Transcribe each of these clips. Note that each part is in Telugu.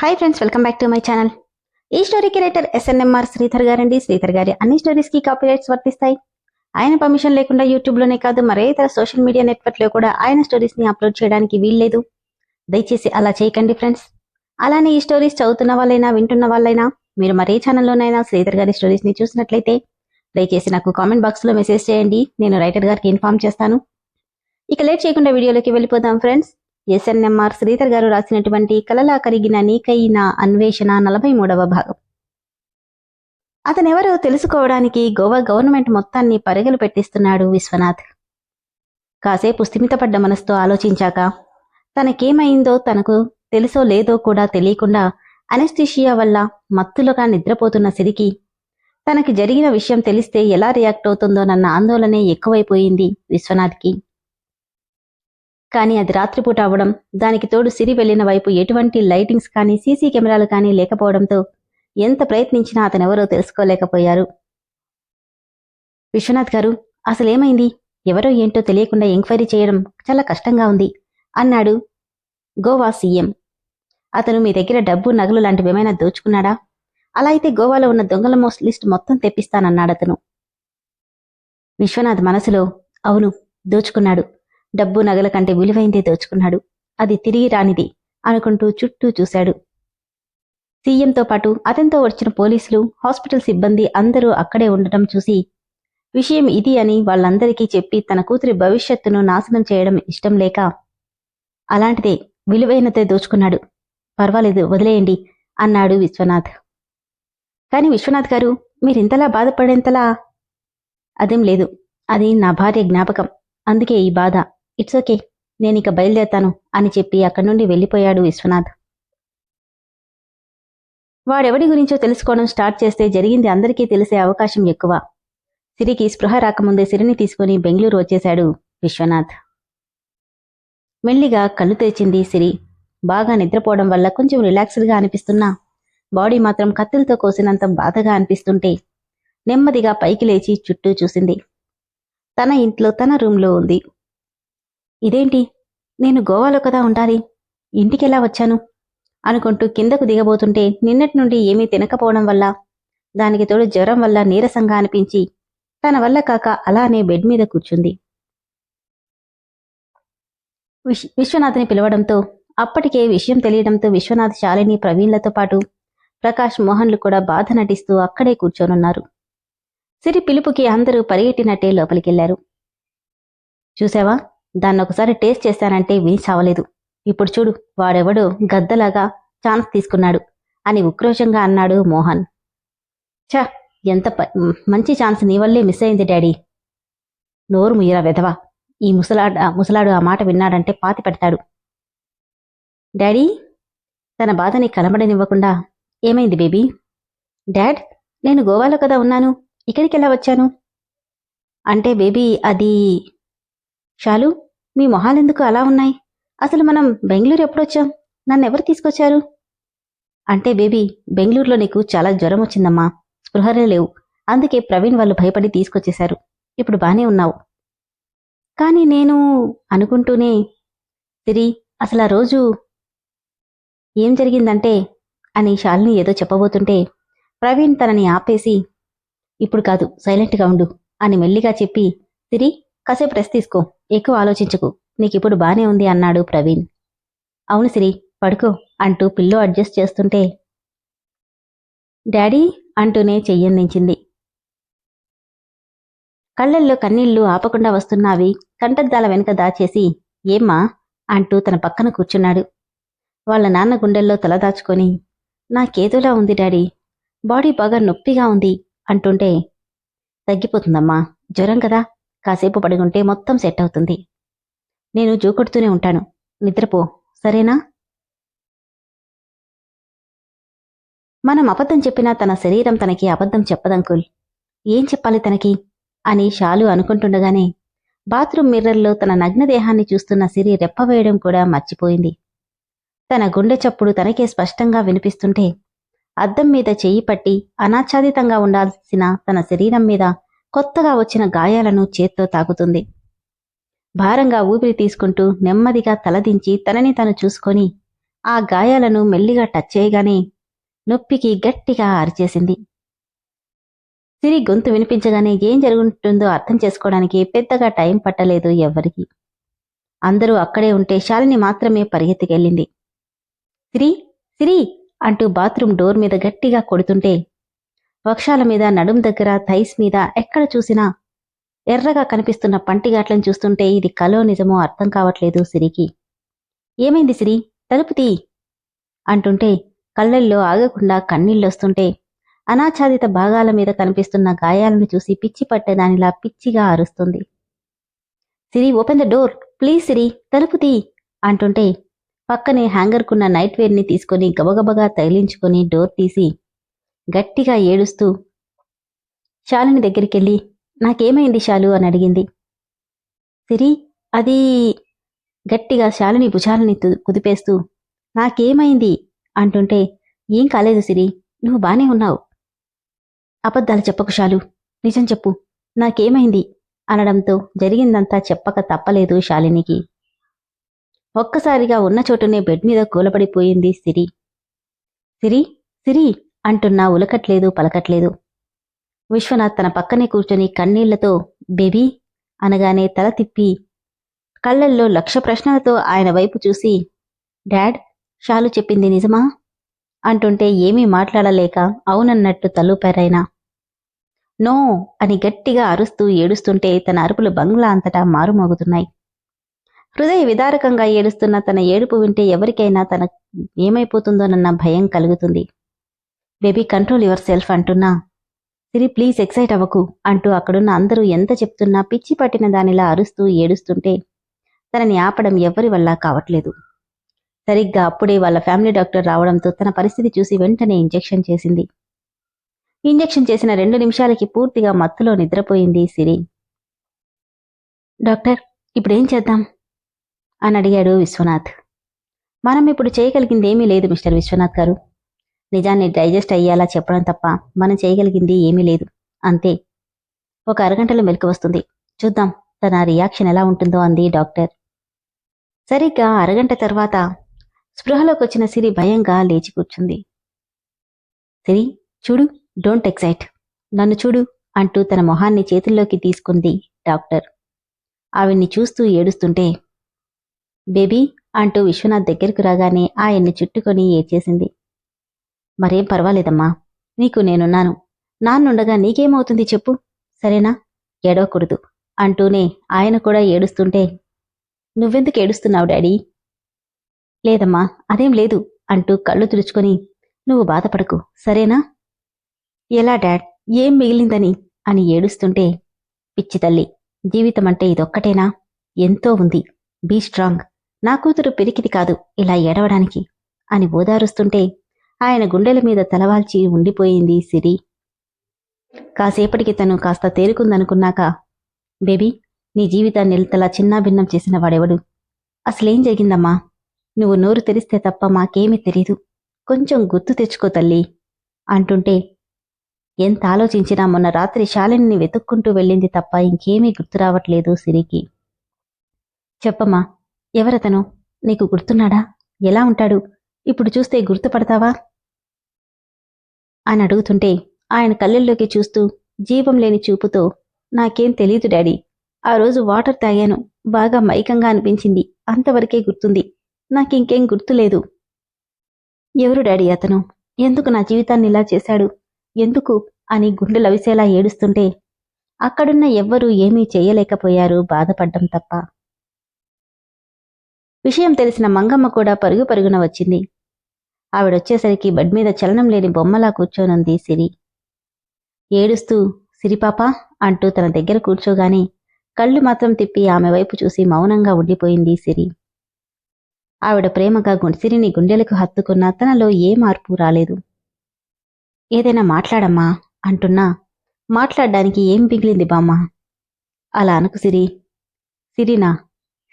Hi friends welcome back to my channel ఈ స్టోరీకి రైటర్ ఎస్ఎన్ఎంఆర్ శ్రీధర్ గారండి. శ్రీధర్ గారి అన్ని స్టోరీస్కి కాపీరైట్స్ వర్తిస్తాయి. ఆయన పర్మిషన్ లేకుండా యూట్యూబ్లోనే కాదు మరే ఇతర సోషల్ మీడియా నెట్వర్క్లో కూడా ఆయన స్టోరీస్ని అప్లోడ్ చేయడానికి వీల్లేదు. దయచేసి అలా చేయకండి ఫ్రెండ్స్ అలానే ఈ స్టోరీస్ చదువుతున్న వాళ్ళైనా వింటున్న వాళ్ళైనా మీరు మరే ఛానల్లోనైనా శ్రీధర్ గారి స్టోరీస్ని చూసినట్లయితే దయచేసి నాకు కామెంట్ బాక్స్లో మెసేజ్ చేయండి. నేను రైటర్ గారికి ఇన్ఫార్మ్ చేస్తాను. ఇక లేట్ చేయకుండా వీడియోలోకి వెళ్ళిపోదాం ఫ్రెండ్స్ ఎస్ఎన్ఎంఆర్ శ్రీధర్ గారు రాసినటువంటి కలలా కరిగిన నీకైన అన్వేషణ నలభై మూడవ భాగం. అతనెవరో తెలుసుకోవడానికి గోవా గవర్నమెంట్ మొత్తాన్ని పరుగులు పెట్టిస్తున్నాడు విశ్వనాథ్. కాసేపు స్థిమితపడ్డ మనసుతో ఆలోచించాక తనకేమైందో తనకు తెలుసో లేదో కూడా తెలియకుండా అనెస్థిషియా వల్ల మత్తులుగా నిద్రపోతున్న సిరికి తనకి జరిగిన విషయం తెలిస్తే ఎలా రియాక్ట్ అవుతుందోనన్న ఆందోళనే ఎక్కువైపోయింది విశ్వనాథ్కి. కానీ అది రాత్రిపూట అవ్వడం దానికి తోడు సిరి వెళ్ళిన వైపు ఎటువంటి లైటింగ్స్ కానీ సీసీ కెమెరాలు కానీ లేకపోవడంతో ఎంత ప్రయత్నించినా అతనెవరో తెలుసుకోలేకపోయారు. విశ్వనాథ్ గారు అసలేమైంది? ఎవరో ఏంటో తెలియకుండా ఎంక్వైరీ చేయడం చాలా కష్టంగా ఉంది అన్నాడు గోవా సీఎం. అతను మీ దగ్గర డబ్బు నగలు లాంటివి ఏమైనా దోచుకున్నాడా? అలా అయితే గోవాలో ఉన్న దొంగల మోస్ లిస్ట్ మొత్తం తెప్పిస్తానన్నాడు అతను విశ్వనాథ్ మనసులో అవును దోచుకున్నాడు. డబ్బు నగల కంటే విలువైందే దోచుకున్నాడు. అది తిరిగి రానిది అనుకుంటూ చుట్టూ చూశాడు. సీఎంతో పాటు అతనితో వచ్చిన పోలీసులు హాస్పిటల్ సిబ్బంది అందరూ అక్కడే ఉండటం చూసి విషయం ఇది అని వాళ్ళందరికీ చెప్పి తన కూతురి భవిష్యత్తును నాశనం చేయడం ఇష్టం లేక అలాంటిదే విలువైనదే దోచుకున్నాడు. పర్వాలేదు వదిలేయండి అన్నాడు విశ్వనాథ్. కాని విశ్వనాథ్ గారు మీరింతలా బాధపడేంతలా? అదేం లేదు. అది నా భార్య జ్ఞాపకం. అందుకే ఈ బాధ. ఇట్స్ ఓకే నేనిక బయలుదేరతాను అని చెప్పి అక్కడి నుండి వెళ్ళిపోయాడు విశ్వనాథ్. వాడెవడి గురించో తెలుసుకోవడం స్టార్ట్ చేస్తే జరిగింది అందరికీ తెలిసే అవకాశం ఎక్కువ. సిరికి స్పృహ రాకముందే సిరిని తీసుకుని బెంగళూరు వచ్చేశాడు విశ్వనాథ్. మెల్లిగా కళ్ళు తెరిచింది సిరి. బాగా నిద్రపోవడం వల్ల కొంచెం రిలాక్స్డ్గా అనిపిస్తున్నా. బాడీ మాత్రం కత్తులతో కోసినంత బాధగా అనిపిస్తుంటే నెమ్మదిగా పైకి లేచి చుట్టూ చూసింది. తన ఇంట్లో తన రూంలో ఉంది. ఇదేంటి? నేను గోవాలో కదా ఉండాలి. ఇంటికెలా వచ్చాను? అనుకుంటూ కిందకు దిగబోతుంటే నిన్నటి నుండి ఏమీ తినకపోవడం వల్ల దానికి తోడు జ్వరం వల్ల నీరసంగా అనిపించి తన వల్ల కాక అలానే బెడ్ మీద కూర్చుంది. విశ్ విశ్వనాథ్ని పిలవడంతో అప్పటికే విషయం తెలియడంతో విశ్వనాథ్ శాలిని ప్రవీణ్లతో పాటు ప్రకాష్ మోహన్లు కూడా బాధ నటిస్తూ అక్కడే కూర్చోనున్నారు. సిరి పిలుపుకి అందరూ పరిగెట్టినట్టే లోపలికెళ్ళారు. చూసావా దాన్ని ఒకసారి టేస్ట్ చేశానంటే విని చావలేదు. ఇప్పుడు చూడు వాడెవడో గద్దలాగా ఛాన్స్ తీసుకున్నాడు అని ఉక్రోషంగా అన్నాడు మోహన్. ఛ ఎంత ప- మంచి ఛాన్స్ నీ వల్లే మిస్ అయింది డాడీ. నోరు ముయ్యరా వెధవా. ఈ ముసలాడు ముసలాడు ఆ మాట విన్నాడంటే పాతి పెడతాడు. డాడీ తన బాధని కలబడనివ్వకుండా ఏమైంది బేబీ? డాడ్ నేను గోవాలో కదా ఉన్నాను. ఇక్కడికి ఎలా వచ్చాను? అంటే బేబీ అది షాలు మీ మొహాలెందుకు అలా ఉన్నాయి? అసలు మనం బెంగళూరు ఎప్పుడొచ్చాం? నన్ను ఎవరు తీసుకొచ్చారు? అంటే బేబీ బెంగళూరులో నీకు చాలా జ్వరం వచ్చిందమ్మా. స్పృహలే లేవు. అందుకే ప్రవీణ్ వాళ్ళు భయపడి తీసుకొచ్చేశారు. ఇప్పుడు బానే ఉన్నావు. కానీ నేను అనుకుంటూనే సిరి అసలు ఆ రోజు ఏం జరిగిందంటే అని శాలిని ఏదో చెప్పబోతుంటే ప్రవీణ్ తనని ఆపేసి ఇప్పుడు కాదు సైలెంట్గా ఉండు అని మెల్లిగా చెప్పి సిరి కాసేపు రెస్ట్ తీసుకో. ఎక్కువ ఆలోచించకు. నీకిప్పుడు బానే ఉంది అన్నాడు ప్రవీణ్. అవును సిరి పడుకో అంటూ పిల్లో అడ్జస్ట్ చేస్తుంటే డాడీ అంటూనే చెయ్యందించింది కళ్ళల్లో కన్నీళ్ళు ఆపకుండా వస్తున్నావి కంటద్దాల వెనుక దాచేసి ఏమ్మా అంటూ తన పక్కన కూర్చున్నాడు. వాళ్ళ నాన్న గుండెల్లో తల దాచుకొని నాకేదోలా ఉంది డాడీ బాడీ బాగా నొప్పిగా ఉంది అంటుంటే తగ్గిపోతుందమ్మా జ్వరం కదా. కాసేపు పడుకుంటే మొత్తం సెట్ అవుతుంది. నేను జూకొడుతూనే ఉంటాను. నిద్రపో. సరేనా? మనం అబద్ధం చెప్పినా తన శరీరం తనకి అబద్ధం చెప్పదంకుల్ ఏం చెప్పాలి తనకి? అని షాలు అనుకుంటుండగానే బాత్రూమ్ మిర్రర్లో తన నగ్న దేహాన్ని చూస్తున్న సిరి రెప్పవేయడం కూడా మర్చిపోయింది. తన గుండె చప్పుడు తనకే స్పష్టంగా వినిపిస్తుంటే అద్దం మీద చెయ్యి పట్టి అనాచ్ఛాదితంగా ఉండాల్సిన తన శరీరం మీద కొత్తగా వచ్చిన గాయాలను చేత్తో తాకుతుంది. భారంగా ఊపిరి తీసుకుంటూ నెమ్మదిగా తలదించి తనని తను చూసుకొని ఆ గాయాలను మెల్లిగా టచ్ చేయగానే నొప్పికి గట్టిగా అరిచేసింది. సిరి గొంతు వినిపించగానే ఏం జరుగుతుందో అర్థం చేసుకోవడానికి పెద్దగా టైం పట్టలేదు ఎవ్వరికి. అందరూ అక్కడే ఉంటే శాలిని మాత్రమే పరిగెత్తికెళ్ళింది. సిరి సిరి అంటూ బాత్రూమ్ డోర్ మీద గట్టిగా కొడుతుంటే వక్షాల మీద నడుం దగ్గర థైస్ మీద ఎక్కడ చూసినా ఎర్రగా కనిపిస్తున్న పంటిగాట్లను చూస్తుంటే ఇది కలో నిజమో అర్థం కావట్లేదు సిరికి. ఏమైంది సిరి? తలుపు తీ! అంటుంటే కళ్ళల్లో ఆగకుండా కన్నీళ్ళొస్తుంటే అనాచ్ఛాదిత భాగాల మీద కనిపిస్తున్న గాయాలను చూసి పిచ్చి పట్టేదానిలా పిచ్చిగా అరుస్తుంది. Siri open the door! Please Siri తలుపు తీ! అంటుంటే పక్కనే హ్యాంగర్కున్న నైట్ వేర్ని తీసుకొని గబగబగా తగిలించుకొని డోర్ తీసి గట్టిగా ఏడుస్తూ శాలిని దగ్గరికెళ్ళి నాకేమైంది శాలు అని అడిగింది. సిరి అది గట్టిగా శాలిని భుజాలని కుదిపేస్తూ నాకేమైంది? అంటుంటే ఏం కాలేదు సిరి నువ్వు బానే ఉన్నావు. అబద్ధాలు చెప్పకు శాలు నిజం చెప్పు నాకేమైంది? అనడంతో జరిగిందంతా చెప్పక తప్పలేదు శాలినికి ఒక్కసారిగా ఉన్న చోటునే బెడ్ మీద కూలబడిపోయింది సిరి. సిరి సిరి అంటున్నా ఉలకట్లేదు పలకట్లేదు. విశ్వనాథ్ తన పక్కనే కూర్చొని కన్నీళ్ళతో బేబీ అనగానే తల తిప్పి కళ్ళల్లో లక్ష ప్రశ్నలతో ఆయన వైపు చూసి డాడ్ షాలు చెప్పింది నిజమా? అంటుంటే ఏమీ మాట్లాడలేక అవునన్నట్టు తలూపారైనా నో అని గట్టిగా అరుస్తూ ఏడుస్తుంటే తన అరుపులు బంగ్లా అంతటా మారుమోగుతున్నాయి. హృదయ విదారకంగా ఏడుస్తున్న తన ఏడుపు వింటే ఎవరికైనా తన ఏమైపోతుందోనన్న భయం కలుగుతుంది. బేబీ కంట్రోల్ యువర్ సెల్ఫ్ అంటున్నా. సిరి ప్లీజ్ ఎక్సైట్ అవ్వకు అంటూ అక్కడున్న అందరూ ఎంత చెప్తున్నా పిచ్చి పట్టిన దానిలా అరుస్తూ ఏడుస్తుంటే తనని ఆపడం ఎవ్వరి వల్ల కావట్లేదు. సరిగ్గా అప్పుడే వాళ్ళ ఫ్యామిలీ డాక్టర్ రావడంతో తన పరిస్థితి చూసి వెంటనే ఇంజెక్షన్ చేసింది. ఇంజెక్షన్ చేసిన రెండు నిమిషాలకి పూర్తిగా మత్తులో నిద్రపోయింది సిరి. డాక్టర్ ఇప్పుడేం చేద్దాం? అని అడిగాడు విశ్వనాథ్. మనం ఇప్పుడు చేయగలిగిందేమీ లేదు మిస్టర్ విశ్వనాథ్ గారు. నిజాన్ని డైజెస్ట్ అయ్యేలా చెప్పడం తప్ప మనం చేయగలిగింది ఏమీ లేదు. అంతే. ఒక అరగంటలో మెలకు వస్తుంది. చూద్దాం తన రియాక్షన్ ఎలా ఉంటుందో అంది డాక్టర్. సరిగ్గా అరగంట తర్వాత స్పృహలోకి వచ్చిన సిరి భయంగా లేచి కూర్చుంది. సిరి చూడు డోంట్ ఎక్సైట్. నన్ను చూడు అంటూ తన మొహాన్ని చేతుల్లోకి తీసుకుంది డాక్టర్. ఆవిడ్ని చూస్తూ ఏడుస్తుంటే బేబీ అంటూ విశ్వనాథ్ దగ్గరకు రాగానే ఆయన్ని చుట్టుకొని ఏడ్చేసింది. మరేం పర్వాలేదమ్మా. నీకు నేనున్నాను. నాన్నుండగా నీకేమవుతుంది చెప్పు. సరేనా? ఏడవకూడదు. అంటూనే ఆయన కూడా ఏడుస్తుంటే నువ్వెందుకు ఏడుస్తున్నావు డాడీ? లేదమ్మా అదేం లేదు అంటూ కళ్ళు తుడుచుకొని నువ్వు బాధపడకు. సరేనా? ఎలా డాడ్? ఏం మిగిలిందని? అని ఏడుస్తుంటే పిచ్చి తల్లి జీవితం అంటే ఇదొక్కటేనా? ఎంతో ఉంది. Be strong. నా కూతురు పిరికిది కాదు ఇలా ఏడవడానికి అని ఓదారుస్తుంటే ఆయన గుండెల మీద తలవాల్చి ఉండిపోయింది సిరి. కాసేపటికి తను కాస్త తేరుకుందనుకున్నాక బేబీ నీ జీవితాన్ని ఇంతలా చిన్నాభిన్నం చేసిన వాడెవడు? అసలేం జరిగిందమ్మా? నువ్వు నోరు తెరిస్తే తప్ప మాకేమీ తెలీదు. కొంచెం గుర్తు తెచ్చుకో తల్లి అంటుంటే ఎంత ఆలోచించినా మొన్న రాత్రి శాలిని వెతుక్కుంటూ వెళ్ళింది తప్ప ఇంకేమీ గుర్తు రావట్లేదు సిరికి. చెప్పమ్మా ఎవరతను? నీకు గుర్తున్నాడా? ఎలా ఉంటాడు? ఇప్పుడు చూస్తే గుర్తుపడతావా? అని అడుగుతుంటే ఆయన కళ్ళల్లోకి చూస్తూ జీవం లేని చూపుతో నాకేం తెలీదు డాడీ. ఆ రోజు వాటర్ తాగాను. బాగా మైకంగా అనిపించింది. అంతవరకే గుర్తుంది. నాకింకేం గుర్తులేదు ఎవరు డాడీ అతను? ఎందుకు నా జీవితాన్ని ఇలా చేశాడు? ఎందుకు? అని గుండె లవిసేలా ఏడుస్తుంటే అక్కడున్న ఎవ్వరూ ఏమీ చేయలేకపోయారు బాధపడ్డం తప్ప. విషయం తెలిసిన మంగమ్మ కూడా పరుగు పరుగున వచ్చింది. ఆవిడొచ్చేసరికి బెడ్ మీద చలనం లేని బొమ్మలా కూర్చోనుంది సిరి. ఏడుస్తూ సిరిపాప అంటూ తన దగ్గర కూర్చోగానే కళ్ళు మాత్రం తిప్పి ఆమె వైపు చూసి మౌనంగా ఉండిపోయింది సిరి. ఆవిడ ప్రేమగా సిరిని గుండెలకు హత్తుకున్న తనలో ఏ మార్పు రాలేదు. ఏదైనా మాట్లాడమ్మా అంటున్నా. మాట్లాడడానికి ఏం మిగిలింది బామ్మ? అలా అనుకు సిరి. సిరినా?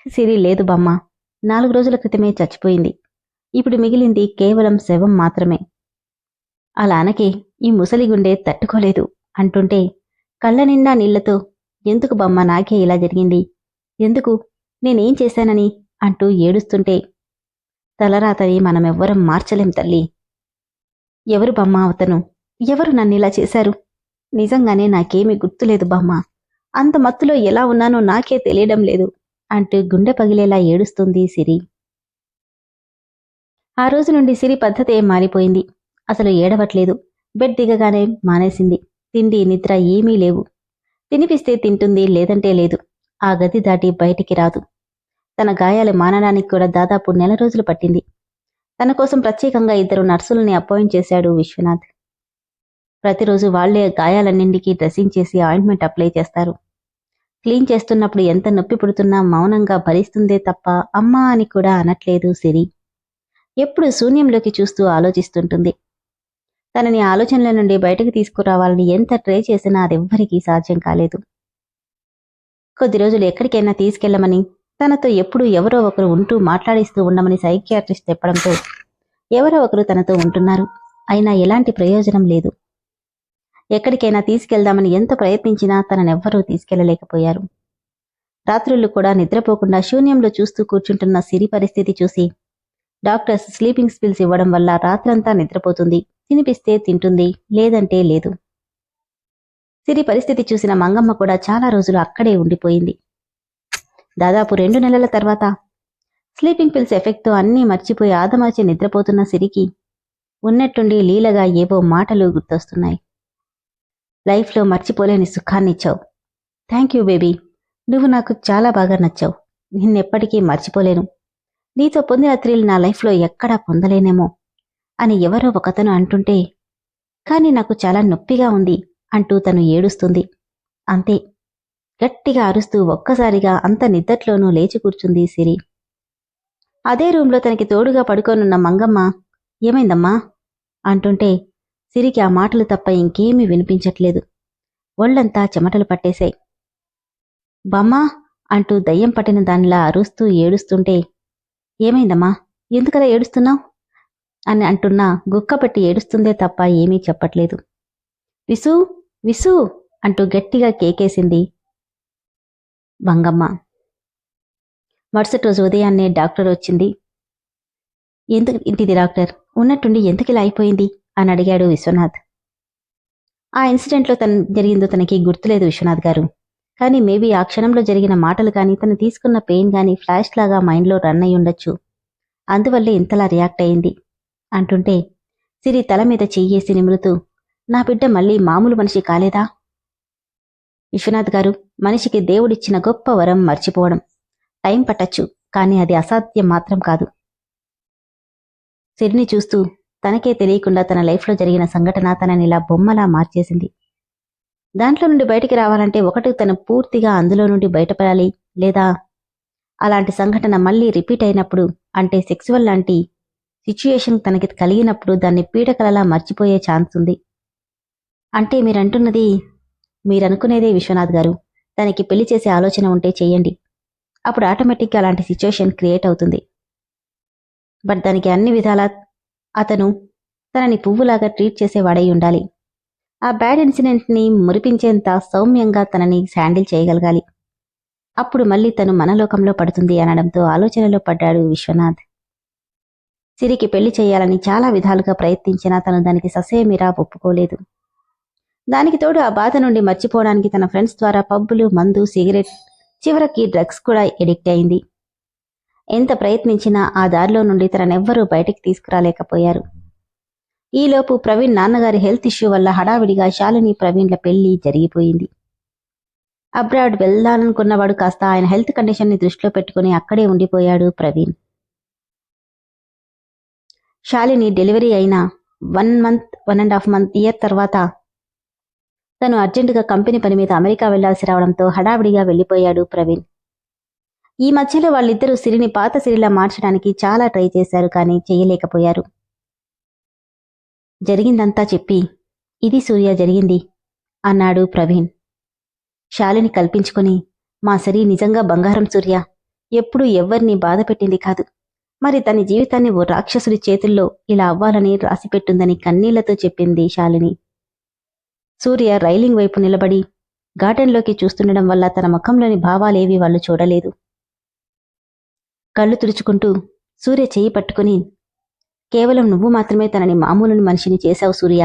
సిరి లేదు బామ్మ. నాలుగు రోజుల క్రితమే చచ్చిపోయింది. ఇప్పుడు మిగిలింది కేవలం శవం మాత్రమే. అలా అనకే ఈ ముసలి గుండె తట్టుకోలేదు అంటుంటే కళ్ళ నిండా నీళ్ళతో ఎందుకు బమ్మ నాకే ఇలా జరిగింది? ఎందుకు? నేనేం చేశానని? అంటూ ఏడుస్తుంటే తలరాతని మనమెవ్వరం మార్చలేం తల్లి. ఎవరు బమ్మ అవతను? ఎవరు నన్నిలా చేశారు? నిజంగానే నాకేమీ గుర్తులేదు బామ్మ. అంత మత్తులో ఎలా ఉన్నానో నాకే తెలియడం లేదు అంటూ గుండె పగిలేలా ఏడుస్తుంది సిరి. ఆ రోజు నుండి సిరి పద్ధతే ఏం మారిపోయింది. అసలు ఏడవట్లేదు. బెడ్ దిగగానే మానేసింది. తిండి నిద్ర ఏమీ లేవు. తినిపిస్తే తింటుంది లేదంటే లేదు. ఆ గది దాటి బయటికి రాదు. తన గాయాలు మానడానికి కూడా దాదాపు నెల రోజులు పట్టింది. తన కోసం ప్రత్యేకంగా ఇద్దరు నర్సులని అపాయింట్ చేశాడు విశ్వనాథ్. ప్రతిరోజు వాళ్ళే గాయాలన్నింటికి డ్రెస్సింగ్ చేసి ఆయింట్మెంట్ అప్లై చేస్తారు. క్లీన్ చేస్తున్నప్పుడు ఎంత నొప్పి పుడుతున్నా మౌనంగా భరిస్తుందే తప్ప అమ్మా అని కూడా అనట్లేదు సిరి. ఎప్పుడు శూన్యంలోకి చూస్తూ ఆలోచిస్తుంటుంది. తనని ఆలోచనల నుండి బయటకు తీసుకురావాలని ఎంత ట్రై చేసినా అదెవ్వరికీ సాధ్యం కాలేదు. కొద్ది రోజులు ఎక్కడికైనా తీసుకెళ్ళమని తనతో ఎప్పుడూ ఎవరో ఒకరు ఉంటూ మాట్లాడిస్తూ ఉండమని సైకియాట్రిస్ట్ చెప్పడంతో ఎవరో ఒకరు తనతో ఉంటున్నారు. అయినా ఎలాంటి ప్రయోజనం లేదు. ఎక్కడికైనా తీసుకెళ్దామని ఎంత ప్రయత్నించినా తననెవ్వరూ తీసుకెళ్ళలేకపోయారు. రాత్రుళ్ళు కూడా నిద్రపోకుండా శూన్యంలో చూస్తూ కూర్చుంటున్న సిరి పరిస్థితి చూసి డాక్టర్స్ స్లీపింగ్ స్పిల్స్ ఇవ్వడం వల్ల రాత్రంతా నిద్రపోతుంది. తినిపిస్తే తింటుంది లేదంటే లేదు. సిరి పరిస్థితి చూసిన మంగమ్మ కూడా చాలా రోజులు అక్కడే ఉండిపోయింది. దాదాపు రెండు నెలల తర్వాత స్లీపింగ్ పిల్స్ ఎఫెక్ట్తో అన్నీ మర్చిపోయి ఆదమర్చి నిద్రపోతున్న సిరికి ఉన్నట్టుండి లీలగా ఏవో మాటలు గుర్తొస్తున్నాయి. లైఫ్లో మర్చిపోలేని సుఖాన్నిచ్చావు థ్యాంక్ యూ బేబీ. నువ్వు నాకు చాలా బాగా నచ్చావు. నిన్నెప్పటికీ మర్చిపోలేను. నీతో పొందిన థ్రిల్ నా లైఫ్లో ఎక్కడా పొందలేనేమో అని ఎవరో ఒకతను అంటుంటే కాని నాకు చాలా నొప్పిగా ఉంది అంటూ తను ఏడుస్తుంది. అంతే. గట్టిగా అరుస్తూ ఒక్కసారిగా అంత నిద్దట్లోనూ లేచి కూర్చుంది సిరి. అదే రూంలో తనకి తోడుగా పడుకోనున్న మంగమ్మ ఏమైందమ్మా? అంటుంటే సిరికి ఆ మాటలు తప్ప ఇంకేమీ వినిపించట్లేదు. ఒళ్ళంతా చెమటలు పట్టేశాయి. బమ్మా అంటూ దయ్యం పట్టిన దానిలా అరుస్తూ ఏడుస్తుంటే ఏమైందమ్మా? ఎందుకలా ఏడుస్తున్నావు? అని అంటున్నా గుక్కపెట్టి ఏడుస్తుందే తప్ప ఏమీ చెప్పట్లేదు. విసు విసు అంటూ గట్టిగా కేకేసింది బంగమ్మ మరుసటి రోజు ఉదయాన్నే డాక్టర్ వచ్చింది. ఎందుకు ఇంటిది డాక్టర్? ఉన్నట్టుండి ఎందుకు ఇలా అయిపోయింది? అని అడిగాడు విశ్వనాథ్. ఆ ఇన్సిడెంట్లో తన జరిగిందో తనకి గుర్తులేదు విశ్వనాథ్ గారు. కానీ మేబీ ఆ క్షణంలో జరిగిన మాటలు కానీ తను తీసుకున్న పెయిన్ కానీ ఫ్లాష్ లాగా మైండ్లో రన్ అయి ఉండొచ్చు. అందువల్లే ఇంతలా రియాక్ట్ అయింది. అంటుంటే సిరి తల మీద చెయ్యేసి నిమురుతూ నా బిడ్డ మళ్ళీ మామూలు మనిషి కాలేదా? విశ్వనాథ్ గారు మనిషికి దేవుడిచ్చిన గొప్ప వరం మర్చిపోవడం. టైం పట్టచ్చు కానీ అది అసాధ్యం మాత్రం కాదు. సిరిని చూస్తూ తనకే తెలియకుండా తన లైఫ్లో జరిగిన సంఘటన తనని ఇలా బొమ్మలా మార్చేసింది. దాంట్లో నుండి బయటికి రావాలంటే ఒకటి తను పూర్తిగా అందులో నుండి బయటపడాలి లేదా? అలాంటి సంఘటన మళ్ళీ రిపీట్ అయినప్పుడు అంటే సెక్సువల్ లాంటి సిచ్యుయేషన్ తనకి కలిగినప్పుడు దాన్ని పీడకలలా మర్చిపోయే ఛాన్స్ ఉంది. అంటే మీరంటున్నది మీరనుకునేదే విశ్వనాథ్ గారు తనకి పెళ్ళి చేసే ఆలోచన ఉంటే చెయ్యండి అప్పుడు ఆటోమేటిక్గా అలాంటి సిచ్యుయేషన్ క్రియేట్ అవుతుంది. బట్ దానికి అన్ని విధాలా అతను తనని పువ్వులాగా ట్రీట్ చేసేవాడై ఉండాలి. ఆ బ్యాడ్ ఇన్సిడెంట్ని మురిపించేంత సౌమ్యంగా తనని శాండిల్ చేయగలగాలి. అప్పుడు మళ్ళీ తను మనలోకంలో పడుతుంది అనడంతో ఆలోచనలో పడ్డాడు విశ్వనాథ్. సిరికి పెళ్ళి చేయాలని చాలా విధాలుగా ప్రయత్నించినా తను దానికి ససేమిరా ఒప్పుకోలేదు. దానికి తోడు ఆ బాధ నుండి మర్చిపోవడానికి తన ఫ్రెండ్స్ ద్వారా పబ్బులు మందు సిగరెట్ చివరికి డ్రగ్స్ కూడా ఎడిక్ట్ అయింది. ఎంత ప్రయత్నించినా ఆ దారిలో నుండి తననెవ్వరూ బయటికి తీసుకురాలేకపోయారు. ఈలోపు ప్రవీణ్ నాన్నగారి హెల్త్ ఇష్యూ వల్ల హడావిడిగా శాలిని ప్రవీణ్ల పెళ్ళి జరిగిపోయింది. అబ్రాడ్ వెళ్దాలనుకున్నవాడు కాస్త ఆయన హెల్త్ కండిషన్ని దృష్టిలో పెట్టుకుని అక్కడే ఉండిపోయాడు ప్రవీణ్. శాలిని డెలివరీ అయిన one month one and half month year తర్వాత తను అర్జెంటుగా కంపెనీ పని మీద అమెరికా వెళ్ళాల్సి రావడంతో హడావిడిగా వెళ్ళిపోయాడు ప్రవీణ్. ఈ మధ్యలో వాళ్ళిద్దరూ సిరిని పాత సిరిలా మార్చడానికి చాలా ట్రై చేశారు కానీ చేయలేకపోయారు. జరిగిందంతా చెప్పి ఇది సూర్య జరిగింది అన్నాడు ప్రవీణ్. శాలిని కల్పించుకొని మా సరి నిజంగా బంగారం సూర్య. ఎప్పుడూ ఎవ్వరినీ బాధ పెట్టింది కాదు. మరి తన జీవితాన్ని ఓ రాక్షసుడి చేతుల్లో ఇలా అవ్వాలని రాసిపెట్టుందని కన్నీళ్ళతో చెప్పింది శాలిని. సూర్య రైలింగ్ వైపు నిలబడి గార్డెన్లోకి చూస్తుండడం వల్ల తన ముఖంలోని భావాలేవి వాళ్ళు చూడలేదు. కళ్ళు తుడుచుకుంటూ సూర్య చేయి పట్టుకుని కేవలం నువ్వు మాత్రమే తనని మామూలుని మనిషిని చేశావు సూర్య.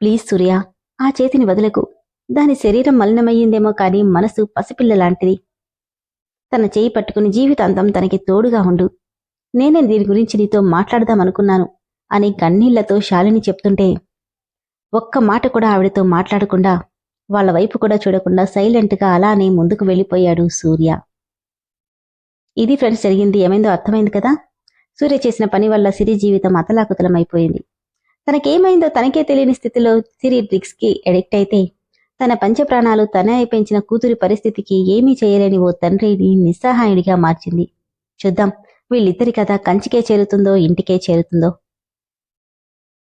ప్లీజ్ సూర్య. ఆ చేతిని వదలకు. దాని శరీరం మలినమయ్యిందేమో కానీ మనసు పసిపిల్ల లాంటిది. తన చేయి పట్టుకుని జీవితాంతం తనకి తోడుగా ఉండు. నేనే దీని గురించి నీతో మాట్లాడదామనుకున్నాను అని కన్నీళ్ళతో శాలిని చెప్తుంటే ఒక్క మాట కూడా ఆవిడతో మాట్లాడకుండా వాళ్ళ వైపు కూడా చూడకుండా సైలెంట్గా అలానే ముందుకు వెళ్ళిపోయాడు సూర్య. ఇది ఫ్రెండ్స్ జరిగింది ఏమైందో అర్థమైంది కదా? సూర్య చేసిన పని వల్ల సిరి జీవితం అతలాకుతలమైపోయింది. తనకేమైందో తనకే తెలియని స్థితిలో సిరి డ్రిగ్స్కి ఎడిక్ట్ అయితే తన పంచప్రాణాలు తనే పెంచిన కూతురి పరిస్థితికి ఏమీ చేయలేని ఓ తండ్రిని నిస్సహాయుడిగా మార్చింది. చూద్దాం వీళ్ళిద్దరి కథ కంచికే చేరుతుందో ఇంటికే చేరుతుందో.